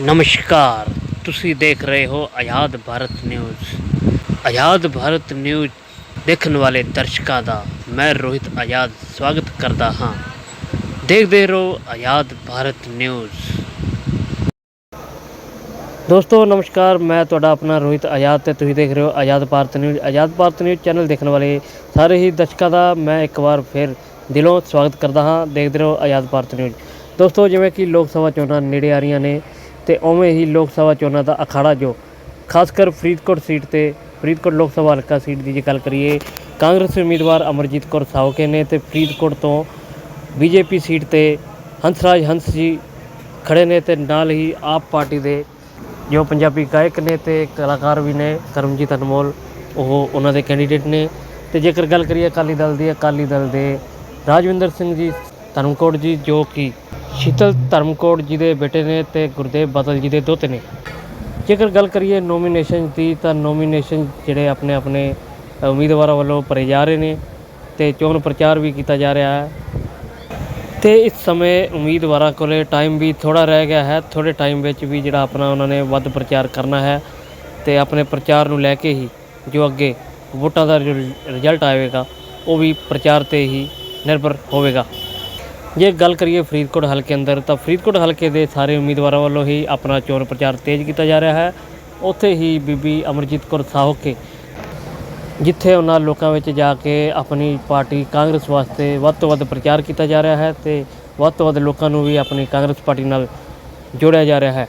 ਨਮਸਕਾਰ। ਤੁਸੀਂ ਦੇਖ ਰਹੇ ਹੋ ਆਜ਼ਾਦ ਭਾਰਤ ਨਿਊਜ਼। ਆਜ਼ਾਦ ਭਾਰਤ ਨਿਊਜ਼ ਦੇਖਣ ਵਾਲੇ ਦਰਸ਼ਕਾਂ ਦਾ ਮੈਂ ਰੋਹਿਤ ਆਜ਼ਾਦ ਸਵਾਗਤ ਕਰਦਾ ਹਾਂ। ਦੇਖਦੇ ਰਹੋ ਆਜ਼ਾਦ ਭਾਰਤ ਨਿਊਜ਼। ਦੋਸਤੋ, ਨਮਸਕਾਰ। ਮੈਂ ਤੁਹਾਡਾ ਆਪਣਾ ਰੋਹਿਤ ਆਜ਼ਾਦ ਤੇ ਤੁਸੀਂ ਦੇਖ ਰਹੇ ਹੋ Azad Bharat news. Azad Bharat news channel ਦੇਖਣ ਵਾਲੇ ਸਾਰੇ ਹੀ ਦਰਸ਼ਕਾਂ ਦਾ ਮੈਂ ਇੱਕ ਵਾਰ ਫਿਰ ਦਿਲੋਂ ਸਵਾਗਤ ਕਰਦਾ ਹਾਂ। ਦੇਖਦੇ ਰਹੋ ਆਜ਼ਾਦ ਭਾਰਤ ਨਿਊਜ਼। ਦੋਸਤੋ, ਜਿਵੇਂ ਕਿ ਲੋਕ ਸਭਾ ਚੋਣਾਂ ਨੇੜੇ ਆ ਰਹੀਆਂ ਨੇ ਤੇ ਉਵੇਂ ਹੀ ਲੋਕ ਸਭਾ ਚੋਣਾਂ ਦਾ ਅਖਾੜਾ ਜੋ ਖਾਸ ਕਰ ਫਰੀਦਕੋਟ ਸੀਟ ਤੇ ਫਰੀਦਕੋਟ ਲੋਕ ਸਭਾ ਹਲਕਾ ਸੀਟ ਦੀ ਜੇ ਗੱਲ ਕਰੀਏ, ਕਾਂਗਰਸ ਉਮੀਦਵਾਰ ਅਮਰਜੀਤ ਕੌਰ ਸਾਹੋਕੇ ਨੇ ਤੇ ਫਰੀਦਕੋਟ ਤੋਂ ਬੀਜੇਪੀ ਸੀਟ ਤੇ ਹੰਸਰਾਜ ਹੰਸ ਜੀ ਖੜੇ ਨੇ ਤੇ ਨਾਲ ਹੀ ਆਪ ਪਾਰਟੀ ਦੇ ਜੋ ਪੰਜਾਬੀ ਗਾਇਕ ਨੇ ਤੇ ਕਲਾਕਾਰ ਵੀ ਨੇ, ਕਰਮਜੀਤ ਅਨਮੋਲ, ਉਹ ਉਹਨਾਂ ਦੇ ਕੈਂਡੀਡੇਟ ਨੇ। ਤੇ ਜੇਕਰ ਗੱਲ ਕਰੀਏ ਅਕਾਲੀ ਦਲ ਦੀ, ਅਕਾਲੀ ਦਲ ਦੇ ਰਾਜਵਿੰਦਰ ਸਿੰਘ ਜੀ ਧਰਮਕੋਟ ਜੀ, ਜੋ ਕਿ ਸ਼ੀਤਲ ਧਰਮਕੋਟ ਜੀ ਦੇ ਬੇਟੇ ਨੇ ਤੇ ਗੁਰਦੇਵ ਬਾਦਲ ਜੀ ਦੇ ਦੋਤੇ ਨੇ। ਜੇਕਰ ਗੱਲ ਕਰੀਏ ਨੋਮੀਨੇਸ਼ਨ ਦੀ, ਤਾਂ ਨੋਮੀਨੇਸ਼ਨ ਜਿਹੜੇ ਆਪਣੇ ਆਪਣੇ ਉਮੀਦਵਾਰਾਂ ਵੱਲੋਂ ਭਰੇ ਜਾ ਰਹੇ ਨੇ ਤੇ ਚੋਣ ਪ੍ਰਚਾਰ ਵੀ ਕੀਤਾ ਜਾ ਰਿਹਾ ਹੈ। ਤੇ ਇਸ ਸਮੇਂ ਉਮੀਦਵਾਰਾਂ ਕੋਲੇ ਟਾਈਮ ਵੀ ਥੋੜਾ ਰਹਿ ਗਿਆ ਹੈ। ਥੋੜੇ ਟਾਈਮ ਵਿੱਚ ਵੀ ਜਿਹੜਾ ਆਪਣਾ ਉਹਨਾਂ ਨੇ ਵੱਧ ਪ੍ਰਚਾਰ ਕਰਨਾ ਹੈ ਤੇ ਆਪਣੇ ਪ੍ਰਚਾਰ ਨੂੰ ਲੈ ਕੇ ਹੀ ਜੋ ਅੱਗੇ ਵੋਟਾਂ ਦਾ ਜੋ ਰਿਜ਼ਲਟ ਆਵੇਗਾ, ਉਹ ਵੀ ਪ੍ਰਚਾਰ ਤੇ ਹੀ ਨਿਰਭਰ ਹੋਵੇਗਾ। ਜੇ ਗੱਲ ਕਰੀਏ ਫਰੀਦਕੋਟ ਹਲਕੇ ਅੰਦਰ, ਤਾਂ ਫਰੀਦਕੋਟ ਹਲਕੇ ਦੇ ਸਾਰੇ ਉਮੀਦਵਾਰਾਂ ਵੱਲੋਂ ਹੀ ਆਪਣਾ ਚੋਣ ਪ੍ਰਚਾਰ ਤੇਜ਼ ਕੀਤਾ ਜਾ ਰਿਹਾ ਹੈ। ਉੱਥੇ ਹੀ ਬੀਬੀ ਅਮਰਜੀਤ ਕੌਰ ਸਾਹੋਕੇ, ਜਿੱਥੇ ਉਹਨਾਂ ਲੋਕਾਂ ਵਿੱਚ ਜਾ ਕੇ ਆਪਣੀ ਪਾਰਟੀ ਕਾਂਗਰਸ ਵਾਸਤੇ ਵੱਧ ਤੋਂ ਵੱਧ ਪ੍ਰਚਾਰ ਕੀਤਾ ਜਾ ਰਿਹਾ ਹੈ ਤੇ ਵੱਧ ਤੋਂ ਵੱਧ ਲੋਕਾਂ ਨੂੰ ਵੀ ਆਪਣੀ ਕਾਂਗਰਸ ਪਾਰਟੀ ਨਾਲ ਜੋੜਿਆ ਜਾ ਰਿਹਾ ਹੈ।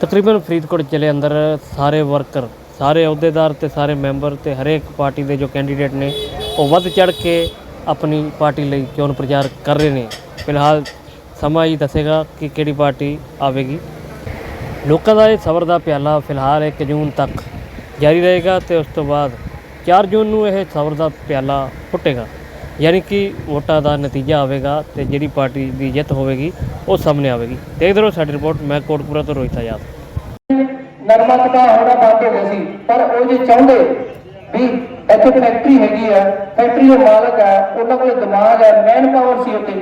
ਤਕਰੀਬਨ ਫਰੀਦਕੋਟ ਜ਼ਿਲ੍ਹੇ ਅੰਦਰ ਸਾਰੇ ਵਰਕਰ, ਸਾਰੇ ਅਹੁਦੇਦਾਰ ਤੇ ਸਾਰੇ ਮੈਂਬਰ ਤੇ ਹਰੇਕ ਪਾਰਟੀ ਦੇ ਜੋ ਕੈਂਡੀਡੇਟ ਨੇ, ਉਹ ਵੱਧ ਚੜ ਕੇ ਆਪਣੀ ਪਾਰਟੀ ਲਈ ਚੋਣ ਪ੍ਰਚਾਰ ਕਰ ਰਹੇ ਨੇ। ਫਿਲਹਾਲ ਸਮਾਂ ਹੀ ਦੱਸੇਗਾ ਕਿ ਕਿਹੜੀ ਪਾਰਟੀ ਆਵੇਗੀ। ਲੋਕਾਂ ਦਾ ਇਹ ਸਬਰ ਦਾ ਪਿਆਲਾ ਫਿਲਹਾਲ 1 ਜੂਨ ਤੱਕ ਜਾਰੀ ਰਹੇਗਾ ਤੇ ਉਸ ਤੋਂ ਬਾਅਦ 4 ਜੂਨ ਨੂੰ ਇਹ ਸਬਰ ਦਾ ਪਿਆਲਾ ਫੁੱਟੇਗਾ ਯਾਨੀ ਕਿ ਵੋਟਾਂ ਦਾ ਨਤੀਜਾ ਆਵੇਗਾ ਤੇ ਜਿਹੜੀ ਪਾਰਟੀ ਦੀ ਜਿੱਤ ਹੋਵੇਗੀ, ਉਹ ਸਾਹਮਣੇ ਆਵੇਗੀ। ਦੇਖਦੇ ਰਹੋ ਸਾਡੀ ਰਿਪੋਰਟ, ਮੈਂ ਕੋਟਪੁਰਾ ਤੋਂ ਰੋਹਿਤ ਆਜ਼ਾਦ। ਨਰਮਾ ਕਟਾ ਹੋਣਾ ਬੰਦ ਹੋ ਸੀ, ਪਰ ਉਹ ਜੇ ਚਾਹੁੰਦੇ ਵੀ ਇੱਥੇ ਫੈਕਟਰੀ ਹੈਗੀ ਆ ਫੈਕਟਰੀ ਦੇ ਮਾਲਕ ਆ ਉਹਨਾਂ ਕੋਲ ਦਿਮਾਗ ਹੈ ਮੈਨ ਪਾਵਰ ਸੀ ਉੱਤੇ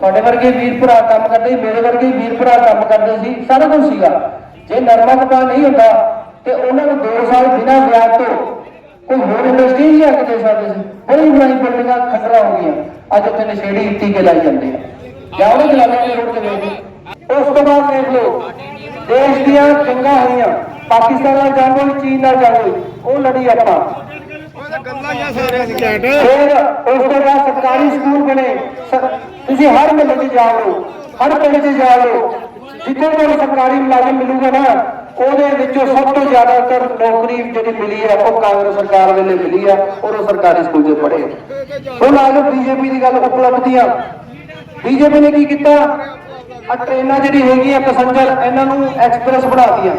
ਤੁਹਾਡੇ ਵਰਗੇ ਵੀਰ ਭਰਾ ਕੰਮ ਕਰਦੇ ਸੀ ਮੇਰੇ ਵਰਗੇ ਵੀਰ ਭਰਾ ਕੰਮ ਕਰਦੇ ਸੀ, ਸਾਰਾ ਕੁਝ ਸੀਗਾ। ਜੇ ਨਰਮਾ ਕਟਾ ਨਹੀਂ ਹੁੰਦਾ, ਤੇ ਉਹਨਾਂ ਨੂੰ 2 ਸਾਲ ਬਿਨਾਂ ਵਿਆਜ ਤੋਂ ਕੋਈ ਹੋਰ ਇੰਡਸਟਰੀ ਨਹੀਂ ਆ ਕੇ ਦੇ ਸਕਦੇ ਸੀ। ਬੜੀ ਬੜੀ ਬਿਲਡਿੰਗਾਂ ਖਤਰਾ ਹੋ ਗਈਆਂ। ਅੱਜ ਉੱਥੇ ਨਸ਼ੇੜੀ ਟੀਕੇ ਲਾਈ ਜਾਂਦੇ ਆ। ਜਾਓ ਨਾ ਜਲਾਲਾਬਾਦ ਰੋਡ ਤੇ ਵੇਖ ਉਸ ਤੋਂ ਬਾਅਦ ਦੇਖ ਲਓ, ਦੇਸ਼ ਦੀਆਂ ਜੰਗਾਂ ਹੋਈਆਂ। ਪਾਕਿਸਤਾਨ ਨਾਲ ਜੰਗ ਹੋਈ, ਚੀਨ ਨਾਲ ਜੰਗ ਹੋਈ। ਉਹ ਲੜੀ ਆਪਾਂ। ਫਿਰ ਉਸ ਤੋਂ ਬਾਅਦ ਸਰਕਾਰੀ ਸਕੂਲ ਬਣੇ। ਤੁਸੀਂ ਹਰ ਮਹੱਲੇ 'ਚ ਜਾਓ ਹਰ ਪਿੰਡ 'ਚ ਜਾਓ ਜਿੱਥੇ ਤੁਹਾਨੂੰ ਸਰਕਾਰੀ ਮੁਲਾਜ਼ਮ ਮਿਲੂਗਾ ਨਾ ਉਹਦੇ ਵਿੱਚੋਂ ਸਭ ਤੋਂ ਜ਼ਿਆਦਾਤਰ ਨੌਕਰੀ ਜਿਹੜੀ ਮਿਲੀ ਹੈ ਉਹ ਕਾਂਗਰਸ ਸਰਕਾਰ ਵੇਲੇ ਮਿਲੀ ਹੈ ਔਰ ਉਹ ਸਰਕਾਰੀ ਸਕੂਲ 'ਚ ਪੜ੍ਹੇ ਹੁਣ ਆ ਜਾਓ ਬੀਜੇਪੀ ਦੀ ਗੱਲ ਉਪਲਬਧੀਆਂ। ਬੀਜੇਪੀ ਨੇ ਕੀ ਕੀਤਾ? ਆ ਟ੍ਰੇਨਾਂ ਜਿਹੜੀ ਹੈਗੀਆਂ ਪੈਸੰਜਰ ਇਹਨਾਂ ਨੂੰ ਐਕਸਪ੍ਰੈਸ ਬਣਾ ਦਿੱਤੀਆਂ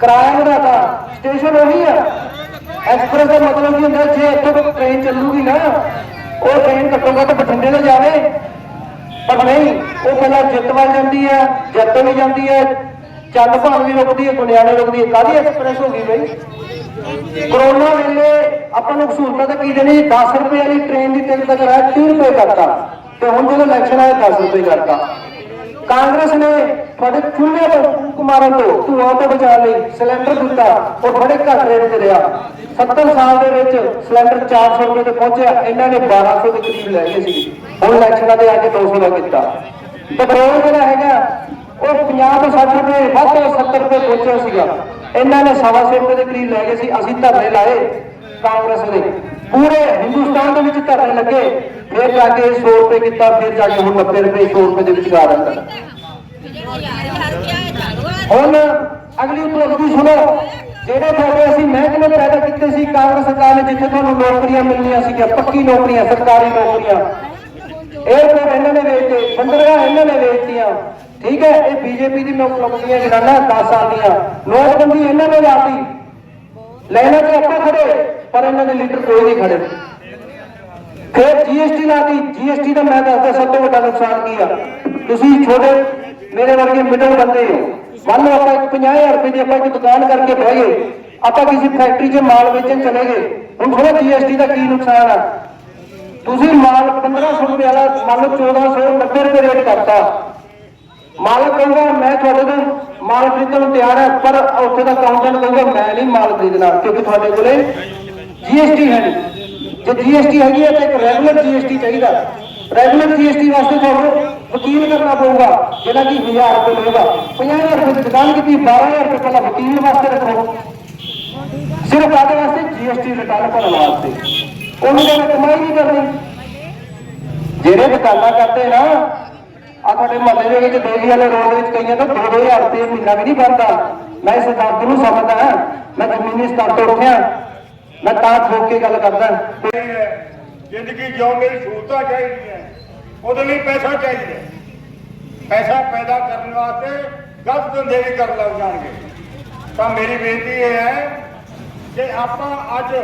ਕਿਰਾਇਆ ਵਧਾਤਾ। ਸਟੇਸ਼ਨ ਉਹੀ ਆ। ਐਕਸਪ੍ਰੈਸ ਦਾ ਮਤਲਬ ਕੀ ਹੁੰਦਾ, ਜੇ ਇੱਥੋਂ ਟ੍ਰੇਨ ਚੱਲੂਗੀ ਨਾ, ਉਹ ਟ੍ਰੇਨ ਘੱਟੋ ਘੱਟ ਬਠਿੰਡੇ ਤੋਂ ਜਾਵੇ। ਪਰ ਨਹੀਂ, ਉਹ ਪਹਿਲਾਂ ਜਿੱਤ ਵੱਲ ਜਾਂਦੀ ਹੈ, ਜੱਤ ਵੀ ਜਾਂਦੀ ਹੈ ਚੰਦ ਭਾਨ ਵੀ ਰੁਕਦੀ ਹੈ ਗੁੰਡਿਆਣੇ ਰੁਕਦੀ ਹੈ। ਕਾਹਦੀ ਐਕਸਪ੍ਰੈਸ ਹੋ ਗਈ ਬਈ? ਕਰੋਨਾ ਵੇਲੇ ਆਪਾਂ ਨੂੰ ਸਹੂਲਤਾਂ ਤਾਂ ਕੀ ਦੇਣੀ? 10 ਰੁਪਏ ਵਾਲੀ ਟ੍ਰੇਨ ਦੀ ਟਿਕਟ ਦਾ ਕਿਰਾਇਆ 30 ਰੁਪਏ ਕਰਤਾ। ਤੇ ਹੁਣ ਜਦੋਂ ਇਲੈਕਸ਼ਨ ਆਇਆ 10 ਰੁਪਏ ਕਰਤਾ। ਕਾਂਗਰਸ ਨੇ ਤੁਹਾਡੇ ਚੁੱਲ੍ਹੇ ਤੋਂ ਫੂਕ ਮਾਰਨ ਤੋਂ ਧੂਆਂ ਤੋਂ ਬਚਾਉਣ ਲਈ ਸਿਲੰਡਰ ਦਿੱਤਾ, ਉਹ ਬੜੇ ਘੱਟ ਰੇਟ ਤੇ ਰਿਹਾ। 70 ਸਾਲ ਦੇ ਵਿੱਚ ਸਿਲੰਡਰ 400 ਰੁਪਏ ਤੇ ਪਹੁੰਚਿਆ, ਇਹਨਾਂ ਨੇ 1200 ਦੇ ਕਰੀਬ ਲੈ ਗਏ ਸੀ। ਹੁਣ ਇਲੈਕਸ਼ਨਾਂ ਦੇ ਆ ਕੇ 200 ਦਾ ਕੀਤਾ। ਪੈਟਰੋਲ ਜਿਹੜਾ ਹੈਗਾ, ਉਹ 50 ਤੋਂ 60 ਰੁਪਏ, ਵੱਧ ਤੋਂ 70 ਰੁਪਏ ਪਹੁੰਚਿਆ ਸੀਗਾ। ਇਹਨਾਂ ਨੇ ਸਵਾ ਸੌ ਰੁਪਏ ਦੇ ਕਰੀਬ ਲੈ ਗਏ ਸੀ, ਅਸੀਂ ਧਰਨੇ ਲਾਏ ਕਾਂਗਰਸ ਦੇ। ਪੂਰੇ ਹਿੰਦੁਸਤਾਨ ਦੇ ਵਿੱਚ ਧਰਨ ਲੱਗੇ। ਫਿਰ ਜਾ ਕੇ 100 ਰੁਪਏ ਕੀਤਾ, ਫਿਰ ਜਾ ਕੇ ਹੁਣ 90 ਰੁਪਏ 100 ਰੁਪਏ ਦੇ ਵਿਚਕਾਰ ਅੰਦਰ ਹੁਣ ਅਗਲੀ ਉਪਲਬਧੀ ਸੁਣੋ। ਜਿਹੜੇ ਤੁਹਾਡੇ ਅਸੀਂ ਮਹਿਕਮੇ ਪੈਦਾ ਕੀਤੇ ਸੀ, ਕਾਂਗਰਸ ਸਰਕਾਰ ਨੇ ਜਿੱਥੇ ਤੁਹਾਨੂੰ ਨੌਕਰੀਆਂ ਮਿਲਣੀਆਂ ਸੀਗੀਆਂ, ਪੱਕੀ ਨੌਕਰੀਆਂ, ਸਰਕਾਰੀ ਨੌਕਰੀਆਂ। ਏਅਰਪੋਰਟ ਇਹਨਾਂ ਨੇ ਵੇਚਤੇ, ਬੰਦਰਗਾਹ ਇਹਨਾਂ ਨੇ ਵੇਚਤੀਆਂ। ਠੀਕ ਹੈ, ਇਹ ਬੀਜੇਪੀ ਦੀ ਨੌਕਰੀਆਂ ਜਨਾਨਾ 10 ਸਾਲ ਦੀਆਂ। ਨੋਟਬੰਦੀ ਇਹਨਾਂ ਨੇ ਲਾਤੀ। ਲੈਣਾ ਤੇ ਆਪਾਂ ਖੜੇ। ਪਰ ਇਹਨਾਂ ਦੇ ਲੀਡਰ ਕੋਈ ਨਹੀਂ ਖੜੇ। ਫਿਰ ਜੀਐਸਟੀ ਲਾਤੀ। ਜੀਐਸਟੀ ਦਾ ਮੈਂ ਦੱਸਦਾ, ਸਭ ਤੋਂ ਵੱਡਾ ਨੁਕਸਾਨ ਕੀ ਆ? ਤੁਸੀਂ ਛੋਟੇ, ਮੇਰੇ ਵਰਗੇ ਮਿਡਲ ਬੰਦੇ ਹੋ। ਮੰਨ ਲਓ ਆਪਾਂ 50000 ਰੁਪਏ ਦੀ ਆਪਾਂ ਇੱਕ ਦੁਕਾਨ ਕਰਕੇ ਬਹਿ ਆਪਾਂ ਕਿਸੇ ਫੈਕਟਰੀ 'ਚ ਮਾਲ ਵੇਚਣ ਚਲੇ ਗਏ। ਹੁਣ ਥੋੜਾ ਜੀਐਸਟੀ ਦਾ ਕੀ ਨੁਕਸਾਨ ਆ? ਤੁਸੀਂ ਮਾਲ 1500 ਰੁਪਏ ਵਾਲਾ, ਮੰਨ ਲਓ 1490 ਰੁਪਏ ਰੇਟ ਕਰਤਾ। ਮਾਲਕ ਕਹਿੰਦਾ, ਮੈਂ ਤੁਹਾਡੇ ਤੋਂ ਮਾਲ ਖਰੀਦਣ ਨੂੰ ਤਿਆਰ ਹਾਂ, ਪਰ ਉੱਥੇ ਦਾ ਕਾਊਂਟਰ ਕਹੂਗਾ ਮੈਂ ਨਹੀਂ ਮਾਲ ਖਰੀਦਣਾ, ਕਿਉਂਕਿ ਤੁਹਾਡੇ ਕੋਲੇ ਜੀਐਸਟੀ ਹੈ ਨਹੀਂ ਜੇ ਜੀਐਸਟੀ ਹੈਗੀ ਹੈ ਤਾਂ ਇੱਕ ਰੈਗੂਲਰ ਜੀਐਸਟੀ ਚਾਹੀਦਾ। ਰੈਗੂਲਰ ਜੀਐਸਟੀ ਵਾਸਤੇ ਤੁਹਾਨੂੰ ਵਕੀਲ ਕਰਨਾ ਪਊਗਾ, ਜਿਹੜਾ ਕਿ 1000 ਰੁਪਏ ਲਏਗਾ 50000 ਰੁਪਏ ਦੀ ਦੁਕਾਨ ਕੀਤੀ 12000 ਰੁਪਏ ਪਹਿਲਾਂ ਵਕੀਲ ਵਾਸਤੇ ਰੱਖੋ। ਸਿਰਫ ਕਾਹਦੇ ਵਾਸਤੇ ਜੀਐਸਟੀ ਰਿਟਰਨ ਭਰਨ ਵਾਸਤੇ। ਉਹਨੂੰ ਕਹਿੰਦਾ ਕਮਾਈ ਨਹੀਂ ਕਰਨੀ। ਜਿਹੜੇ ਦੁਕਾਨਾਂ ਕਰਦੇ ਨਾ ਆ ਤੁਹਾਡੇ ਮਹੱਲੇ ਦੇ ਵਿੱਚ ਦੇਵੀ ਵਾਲੇ ਰੋਡ ਵਿੱਚ ਕਈਆਂ ਤੋਂ 2000 ਰੁਪਏ ਮਹੀਨਾ ਵੀ ਨਹੀਂ ਬਣਦਾ। ਮੈਂ ਇਸ ਦਰਦ ਨੂੰ ਸਮਝਦਾ ਮੈਂ ਜ਼ਮੀਨੀ ਸਤਰ ਤੋਂ ਉੱਠਿਆ। ਮੈਂ ਤਾਂ ਠੋਕ ਕੇ ਗੱਲ ਕਰਦਾ। ਜ਼ਿੰਦਗੀ ਜਿਉਣ ਲਈ ਸਹੂਲਤਾਂ ਚਾਹੀਦੀਆਂ ਉਹਦੇ ਲਈ ਪੈਸਾ ਚਾਹੀਦਾ ਪੈਸਾ ਪੈਦਾ ਕਰਨ ਵਾਸਤੇ ਗਲਤ ਧੰਦੇ ਵੀ ਕਰਨ ਲੱਗ ਜਾਣਗੇ। ਤਾਂ ਮੇਰੀ ਬੇਨਤੀ ਇਹ ਹੈ ਕਿ ਆਪਾਂ ਅੱਜ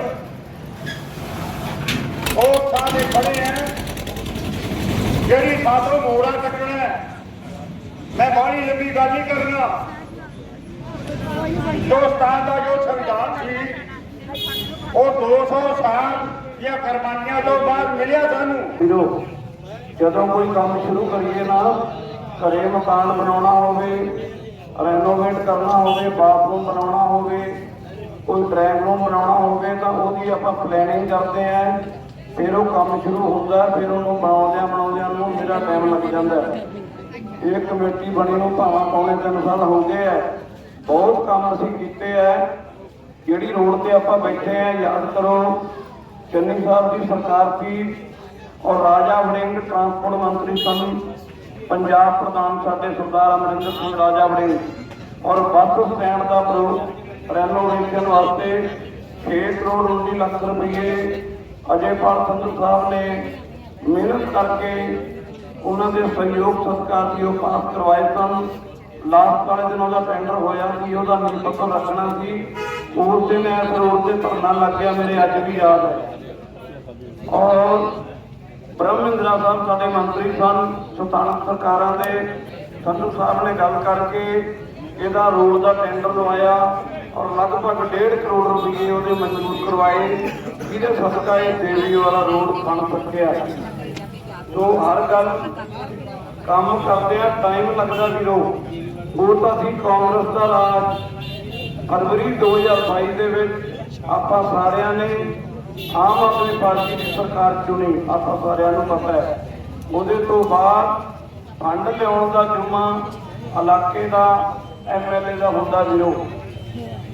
ਉਹ ਥਾਂ ਤੇ ਖੜੇ ਆ ਜਿਹੜੀ ਸਾਤੋਂ ਮੋੜਾ ਕੱਟਣਾ ਮੈਂ ਬਾਣੀ ਲੰਬੀ ਗੱਲ ਨਹੀਂ ਕਰਨਾ। ਹਿੰਦੁਸਤਾਨ ਦਾ ਜੋ ਸੰਵਿਧਾਨ ਸੀ ਉਹ 200 ਸਾਲ ਦੀਆਂ ਕੁਰਬਾਨੀਆਂ ਤੋਂ ਬਾਅਦ ਮਿਲਿਆ ਸਾਨੂੰ। ਵੀਰੋ, ਜਦੋਂ ਕੋਈ ਕੰਮ ਸ਼ੁਰੂ ਕਰੀਏ ਨਾ, ਘਰੇ ਮਕਾਨ ਬਣਾਉਣਾ ਹੋਵੇ ਰੈਨੋਵੇਟ ਕਰਨਾ ਹੋਵੇ ਬਾਥਰੂਮ ਬਣਾਉਣਾ ਹੋਵੇ, ਕੋਈ ਡਰਾਇੰਗ ਰੂਮ ਬਣਾਉਣਾ ਹੋਵੇ, ਤਾਂ ਉਹਦੀ ਆਪਾਂ ਪਲੈਨਿੰਗ ਕਰਦੇ ਆਂ। ਫਿਰ ਉਹ ਕੰਮ ਸ਼ੁਰੂ ਹੁੰਦਾ, ਫਿਰ ਉਹਨੂੰ ਬਣਾਉਂਦਿਆਂ ਬਣਾਉਂਦਿਆਂ ਨੂੰ ਮੇਰਾ ਟਾਈਮ ਲੱਗ ਜਾਂਦਾ। ਇਹ ਕਮੇਟੀ ਬਣੀ ਨੂੰ ਭਾਵਾਂ ਪੌਣੇ ਤਿੰਨ ਸਾਲ ਹੋ ਗਏ ਆ। ਬਹੁਤ ਕੰਮ ਅਸੀਂ ਕੀਤੇ ਆ। ਜਿਹੜੀ ਰੋਡ ਤੇ ਆਪਾਂ ਬੈਠੇ ਆ, ਯਾਦ ਕਰੋ, ਚੰਨੀ ਸਾਹਿਬ ਦੀ ਸਰਕਾਰ ਸੀ ਔਰ ਰਾਜਾ ਵੜਿੰਗ ਟਰਾਂਸਪੋਰਟ ਮੰਤਰੀ ਸਨ, ਪੰਜਾਬ ਪ੍ਰਧਾਨ ਸਾਡੇ ਸਰਦਾਰ ਅਮਰਿੰਦਰ ਸਿੰਘ ਰਾਜਾ ਵੜਿੰਗ। ਔਰ ਬੱਸ ਸਟੈਂਡ ਦਾ ਪ੍ਰੋ ਰੈਨੋਵੇਸ਼ਨ ਵਾਸਤੇ 6 ਕਰੋੜ 19 ਲੱਖ ਰੁਪਏ ਅਜੇਪਾਲ ਸੰਧੂ ਸਾਹਿਬ ਨੇ ਮਿਹਨਤ ਕਰਕੇ ਉਹਨਾਂ ਦੇ ਸਹਿਯੋਗ ਸਦਕਾ ਸੀ ਉਹ ਪਾਸ ਕਰਵਾਏ ਸਨ। ਲਾਸਟ ਵਾਲੇ ਦਿਨ ਉਹਦਾ ਟੈਂਡਰ ਹੋਇਆ ਸੀ, ਉਹਦਾ ਨੀਂਹ ਪੱਥਰ ਰੱਖਣਾ ਸੀ। ਉਸ ਦਿਨ ਇਸ ਰੋਡ ਤੇ ਧਰਨਾ ਲੱਗ ਗਿਆ, ਮੇਰੇ ਅੱਜ ਵੀ ਯਾਦ ਹੈ ਔਰ ਬ੍ਰਹਮਿੰਦਰਾ ਸਾਹਿਬ ਸਾਡੇ ਮੰਤਰੀ ਸਨ ਸੁਲਤਾਨਤ ਸਰਕਾਰਾਂ ਦੇ, ਸੰਧੂ ਸਾਹਿਬ ਨੇ ਗੱਲ ਕਰਕੇ ਇਹਦਾ ਰੋਡ ਦਾ ਟੈਂਡਰ ਲਵਾਇਆ ਔਰ ਲਗਭਗ 1.5 ਕਰੋੜ ਰੁਪਏ ਉਹਦੇ ਮਨਜ਼ੂਰ ਕਰਵਾਏ, ਜਿਹਦੇ ਸਦਕਾ ਇਹ ਦੇਵੀ ਵਾਲਾ ਰੋਡ ਬਣ ਸਕਿਆ। ਸੋ ਹਰ ਗੱਲ ਕੰਮ ਕਰਦੇ ਆ ਟਾਈਮ ਲੱਗਦਾ ਵੀਰੋ। ਉਹ ਤਾਂ ਸੀ ਕਾਂਗਰਸ ਦਾ ਰਾਜ ਫਰਵਰੀ 2022 ਦੇ ਵਿੱਚ ਆਪਾਂ ਸਾਰਿਆਂ ਨੇ ਆਮ ਆਦਮੀ ਪਾਰਟੀ ਦੀ ਸਰਕਾਰ ਚੁਣੀ, ਆਪਾਂ ਸਾਰਿਆਂ ਨੂੰ ਪਤਾ ਹੈ। ਉਹਦੇ ਤੋਂ ਬਾਅਦ ਫੰਡ ਲਿਆਉਣ ਦਾ ਜੁਮਾ ਇਲਾਕੇ ਦਾ ਐਮਐਲਏ ਦਾ ਹੁੰਦਾ ਵੀਰੋ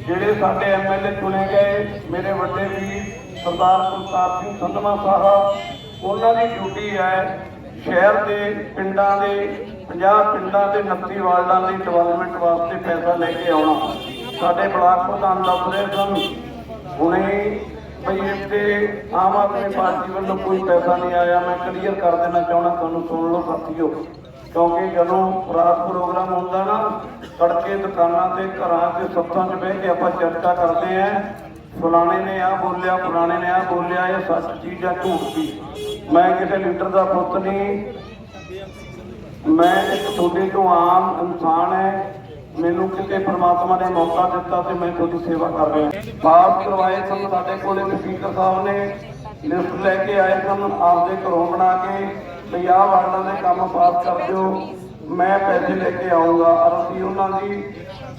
ਜਿਹੜੇ ਸਾਡੇ ਐਮਐਲਏ ਚੁਣੇ ਗਏ, ਮੇਰੇ ਵੱਡੇ ਵੀ ਸਰਦਾਰ ਕੁਲਤਾਰ ਸਿੰਘ ਸੰਧਮਾ ਸਾਹਿਬ, ਉਹਨਾਂ ਦੀ ਡਿਊਟੀ ਹੈ ਸ਼ਹਿਰ ਦੇ ਪਿੰਡਾਂ ਦੇ 50 ਪਿੰਡਾਂ ਦੇ 29 ਵਾਰਡਾਂ ਦੀ ਡਿਵੈਲਪਮੈਂਟ ਵਾਸਤੇ ਪੈਸਾ ਲੈ ਕੇ ਆਉਣਾ। ਸਾਡੇ ਬਲਾਕ ਪ੍ਰਧਾਨ ਦੱਸ ਰਹੇ ਸਨ। ਹੁਣੇ ਭਈ ਇੱਥੇ ਆਮ ਆਦਮੀ ਪਾਰਟੀ ਵੱਲੋਂ ਕੋਈ ਪੈਸਾ ਨਹੀਂ ਆਇਆ। ਮੈਂ ਕਲੀਅਰ ਕਰ ਦੇਣਾ ਚਾਹਣਾ ਤੁਹਾਨੂੰ ਸੁਣ ਲਓ ਸਾਥੀਓ। ਕਿਉਂਕਿ ਜਦੋਂ ਰਾਤ ਪ੍ਰੋਗਰਾਮ ਹੁੰਦਾ ਨਾ, ਤੜਕੇ ਦੁਕਾਨਾਂ ਤੇ, ਘਰਾਂ ਤੇ ਸੱਥਾਂ 'ਚ ਬਹਿ ਕੇ ਆਪਾਂ ਚਰਚਾ ਕਰਦੇ ਆਂ, ਫਲਾਣੇ ਨੇ ਆ ਬੋਲਿਆ, ਫਲਾਣੇ ਨੇ ਆ ਬੋਲਿਆ, ਇਹ ਸੱਚ ਚੀਜ਼ ਆ ਝੂਠ ਸੀ ਮੈਂ ਕਿਸੇ ਲੀਡਰ ਦਾ ਪੁੱਤ ਨਹੀਂ। ਮੈਂ ਇੱਕ ਤੁਹਾਡੇ ਤੋਂ ਆਮ ਇਨਸਾਨ ਹੈ। ਮੈਨੂੰ ਕਿਤੇ ਪ੍ਰਮਾਤਮਾ ਨੇ ਮੌਕਾ ਦਿੱਤਾ ਤੇ ਮੈਂ ਤੁਹਾਡੀ ਸੇਵਾ ਕਰ ਰਿਹਾ। ਪਾਸ ਕਰਵਾਏ ਸਨ ਸਾਡੇ ਕੋਲੇ ਸਪੀਕਰ ਸਾਹਿਬ ਨੇ। ਲਿਸਟ ਲੈ ਕੇ ਆਏ ਸਨ, ਆਪਦੇ ਘਰੋਂ ਬਣਾ ਕੇ ਵੀ ਆਹ ਵਾਰਡਾਂ ਦੇ ਕੰਮ ਪਾਸ ਕਰ ਦਿਓ। ਮੈਂ ਪੈਸੇ ਲੈ ਕੇ ਆਉਂਗਾ ਅਸੀਂ ਉਹਨਾਂ ਦੀ,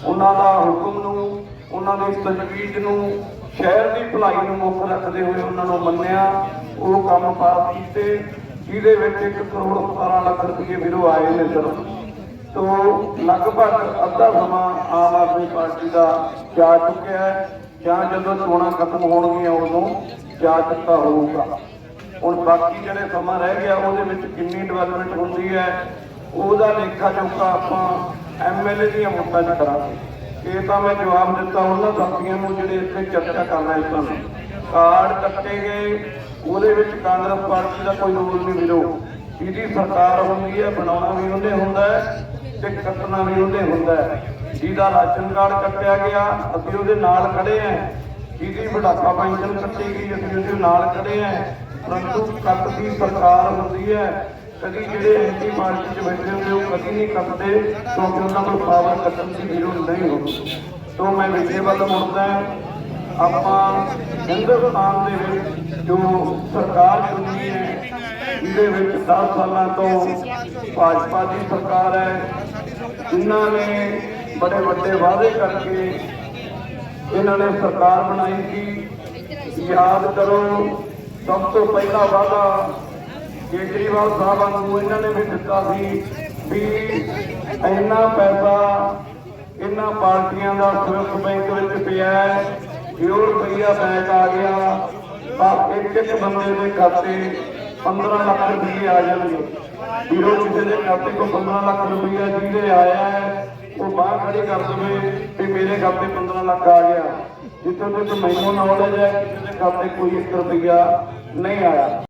ਉਹਨਾਂ ਦਾ ਹੁਕਮ ਨੂੰ, ਉਹਨਾਂ ਦੀ ਤਜਵੀਜ਼ ਨੂੰ, ਸ਼ਹਿਰ ਦੀ ਭਲਾਈ ਨੂੰ ਮੁੱਖ ਰੱਖਦੇ ਹੋਏ ਉਹਨਾਂ ਨੂੰ ਮੰਨਿਆ। ਉਹ ਕੰਮ ਪਾਸ ਕੀਤੇ, ਜਿਹਦੇ ਵਿੱਚ 1 ਕਰੋੜ 17 ਲੱਖ ਰੁਪਏ ਵੀਰੋ ਆਏ ਨੇ ਸਿਰਫ। ਤੋ ਲਗਭਗ ਅੱਧਾ ਸਮਾਂ ਆਮ ਆਦਮੀ ਪਾਰਟੀ ਦਾ ਜਾ ਚੁੱਕਿਆ ਹੈ। ਜਾਂ ਜਦੋਂ ਚੋਣਾਂ ਖਤਮ ਹੋਣਗੀਆਂ, ਉਦੋਂ ਜਾ ਚੁੱਕਾ ਹੋਊਗਾ। ਹੁਣ ਬਾਕੀ ਜਿਹੜੇ ਸਮਾਂ ਰਹਿ ਗਿਆ, ਉਹਦੇ ਵਿੱਚ ਕਿੰਨੀ ਡਿਵੈਲਪਮੈਂਟ ਹੁੰਦੀ ਹੈ, ਉਹਦਾ ਲੇਖਾ ਜੋਖਾ ਆਪਾਂ ਐਮਐਲਏ ਦੀਆਂ ਵੋਟਾਂ 'ਚ ਕਰਾਂਗੇ। ਇਹ ਤਾਂ ਮੈਂ ਜਵਾਬ ਦਿੱਤਾ ਉਹਨਾਂ ਸਾਥੀਆਂ ਨੂੰ ਜਿਹੜੇ ਇੱਥੇ ਚਰਚਾ ਕਰਨਾ ਇਸ ਸਨ। ਕਾਰਡ ਕੱਟੇ ਗਏ, ਉਹਦੇ ਵਿੱਚ ਕਾਂਗਰਸ ਪਾਰਟੀ ਦਾ ਕੋਈ ਰੋਲ ਨਹੀਂ ਵੀਰੋ ਜਿਹਦੀ ਸਰਕਾਰ ਹੁੰਦੀ ਹੈ, ਬਣਾਉਣਾ ਵੀ ਉਹਨੇ ਹੁੰਦਾ ਹੈ ਤੇ ਕੱਟਣਾ ਵੀ ਉਹਨੇ ਹੁੰਦਾ ਜਿਹਦਾ ਰਾਸ਼ਨ ਕਾਰਡ ਕੱਟਿਆ ਗਿਆ, ਅਸੀਂ ਉਹਦੇ ਨਾਲ ਖੜੇ ਆਂ ਜਿਹਦੀ ਬੁਢਾਪਾ ਪੈਨਸ਼ਨ ਕੱਟੀ ਗਈ, ਅਸੀਂ ਉਹਦੇ ਨਾਲ ਖੜੇ ਆਂ ਪਰੰਤੂ ਕੱਟ ਸਰਕਾਰ ਹੁੰਦੀ ਹੈ। ਕਦੀ ਜਿਹੜੇ ਐਂਟੀ ਪਾਰਟੀ 'ਚ ਬੈਠੇ ਹੁੰਦੇ, ਉਹ ਕਦੀ ਨਹੀਂ ਕੱਟਦੇ, ਕਿਉਂਕਿ ਉਹਨਾਂ ਨੂੰ ਪਾਵਰ ਕੱਟਣ ਦੀ ਜ਼ਰੂਰਤ ਨਹੀਂ ਹੁੰਦੀ। ਤੋਂ ਮੈਂ ਵਿਜੇ ਵੱਲ ਮੁੜਦਾ ਆਪਾਂ ਹਿੰਦੁਸਤਾਨ ਦੇ ਵਿੱਚ ਜੋ ਸਰਕਾਰ 10 ਸਾਲਾਂ ਤੋਂ ਭਾਜਪਾ ਦੀ ਸਰਕਾਰ ਹੈ। ਜਿਨ੍ਹਾਂ ਨੇ ਬੜੇ ਵੱਡੇ ਵਾਅਦੇ ਕਰਕੇ ਇਹਨਾਂ ਨੇ ਸਰਕਾਰ ਬਣਾਈ ਸੀ। ਯਾਦ ਕਰੋ, ਸਭ ਤੋਂ ਪਹਿਲਾ ਵਾਅਦਾ ਕੇਜਰੀਵਾਲ ਸਾਹਿਬਾਂ ਨੂੰ ਇਹਨਾਂ ਨੇ ਵੀ ਦਿੱਤਾ ਸੀ ਵੀ ਇੰਨਾ ਪੈਸਾ ਇਹਨਾਂ ਪਾਰਟੀਆਂ ਦਾ ਸਿਰਫ ਬੈਂਕ ਵਿੱਚ ਪਿਆ ਹੈ ਜੋ ਰੁਪਈਆ ਬੈਂਕ ਆ ਗਿਆ ਤਾਂ ਇੱਕ ਇੱਕ ਬੰਦੇ ਦੇ ਖਾਤੇ 15 ਲੱਖ ਰੁਪਏ ਆ ਜਾਣਗੇ। ਵੀਰੋ ਕਿਸੇ ਦੇ ਖਾਤੇ ਕੋ 15 ਲੱਖ ਰੁਪਈਆ ਜਿਹਦੇ ਆਇਆ ਹੈ, ਉਹ ਬਾਹਰ ਖੜੀ ਕਰ ਦੇਵੇ ਵੀ ਮੇਰੇ ਖਾਤੇ 15 ਲੱਖ ਆ ਗਿਆ। ਜਿੱਥੋਂ ਤੱਕ ਮੈਨੂੰ ਨੌਲੇਜ ਹੈ, ਕਿਸੇ ਦੇ ਖਾਤੇ ਕੋਈ 1 ਰੁਪਈਆ ਨਹੀਂ ਆਇਆ।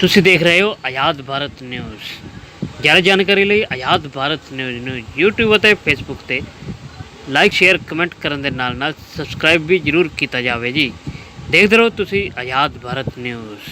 ਤੁਸੀਂ ਦੇਖ ਰਹੇ ਹੋ ਆਜ਼ਾਦ ਭਾਰਤ ਨਿਊਜ਼। ਜ਼ਿਆਦਾ ਜਾਣਕਾਰੀ ਲਈ ਆਜ਼ਾਦ ਭਾਰਤ ਨਿਊਜ਼ ਨੂੰ YouTube ਅਤੇ Facebook ਤੇ ਲਾਈਕ ਸ਼ੇਅਰ ਕਮੈਂਟ ਕਰਨ ਦੇ ਨਾਲ ਨਾਲ ਸਬਸਕ੍ਰਾਈਬ ਵੀ ਜਰੂਰ ਕੀਤਾ ਜਾਵੇ ਜੀ। ਦੇਖਦੇ ਰਹੋ ਤੁਸੀਂ ਆਜ਼ਾਦ ਭਾਰਤ ਨਿਊਜ਼।